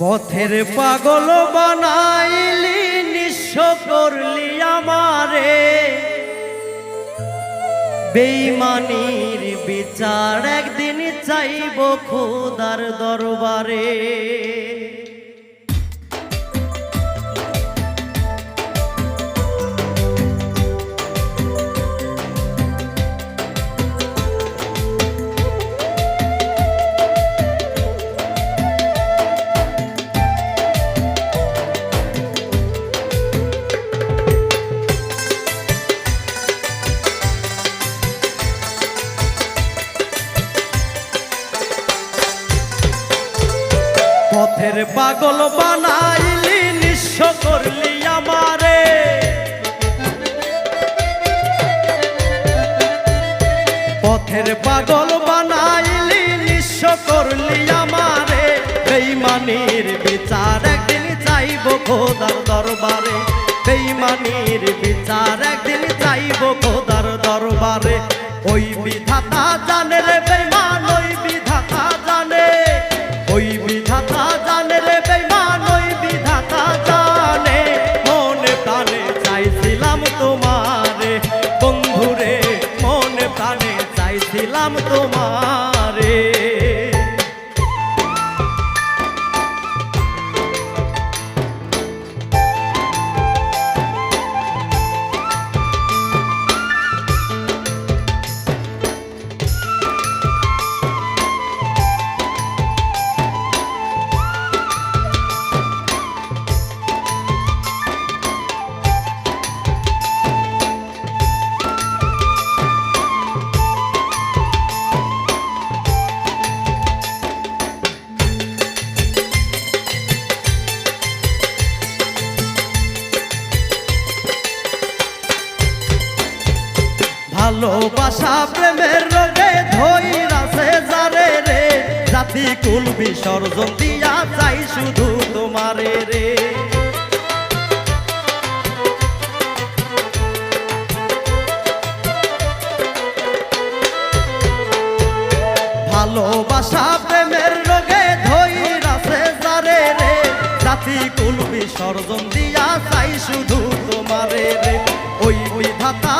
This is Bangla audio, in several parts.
পথের পাগল বানাইলি নিঃস্ব করলি আমারে। বেইমানির বিচার একদিন চাইব খোদার দরবারে। পথের পাগল বানাইলি, নিঃস্ব করলি আমারে। পথের পাগল বানাইলি, নিঃস্ব করলি আমারে। বেইমানির বিচার একদিন চাইব খোদার দরবারে। বেইমানির বিচার একদিন চাইব খোদার দরবারে। ওই বিধাতা জানে রে বেইমান চাইছিলাম তোমারে ভালোবাসা প্রেমের রোগে ধৈরাছে যারে রে। জাতি কুল বিসর্জন দিয়া চাই শুধু তোমারে রে। ভালোবাসা প্রেমের রোগে ধৈরাছে যারে রে। জাতি কুল বিসর্জন দিয়া চাই শুধু তোমারে রে। ওই বিধাতা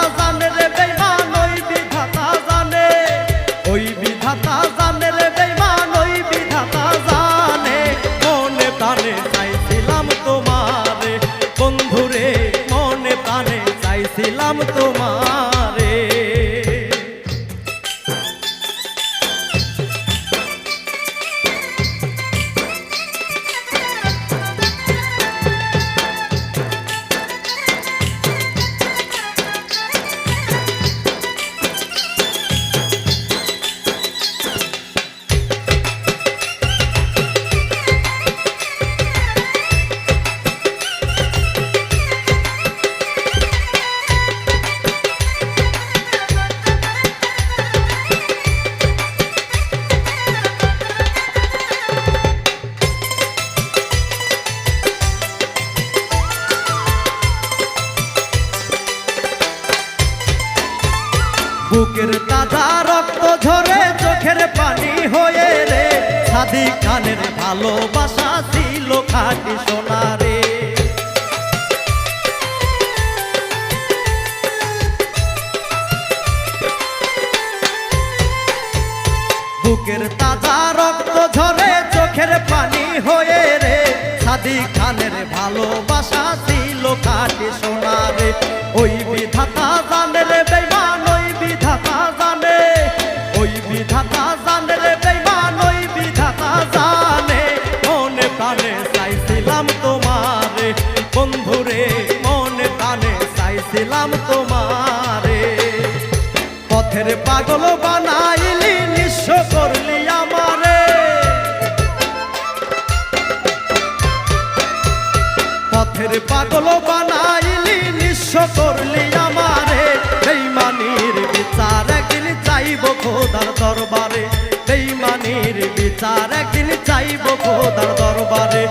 বুকের তাজা রক্ত ঝরে চোখের পানি হয়ে রে। সাদি খানের ভালোবাসা ছিল খাটি সোনারে বুকের তাজা রক্ত ঝরে চোখের পানি হয়ে রে। সাদি খানের ভালোবাসা ছিল খাটি সোনারে পাগল বানাইলি, নিঃস্ব করলি আমারে। পথের পাগল বানাইলি, নিঃস্ব করলি আমারে। বেইমানির বিচার একদিন চাইব খোদার দরবারে। বেইমানির বিচার একদিন চাইব খোদার দরবারে।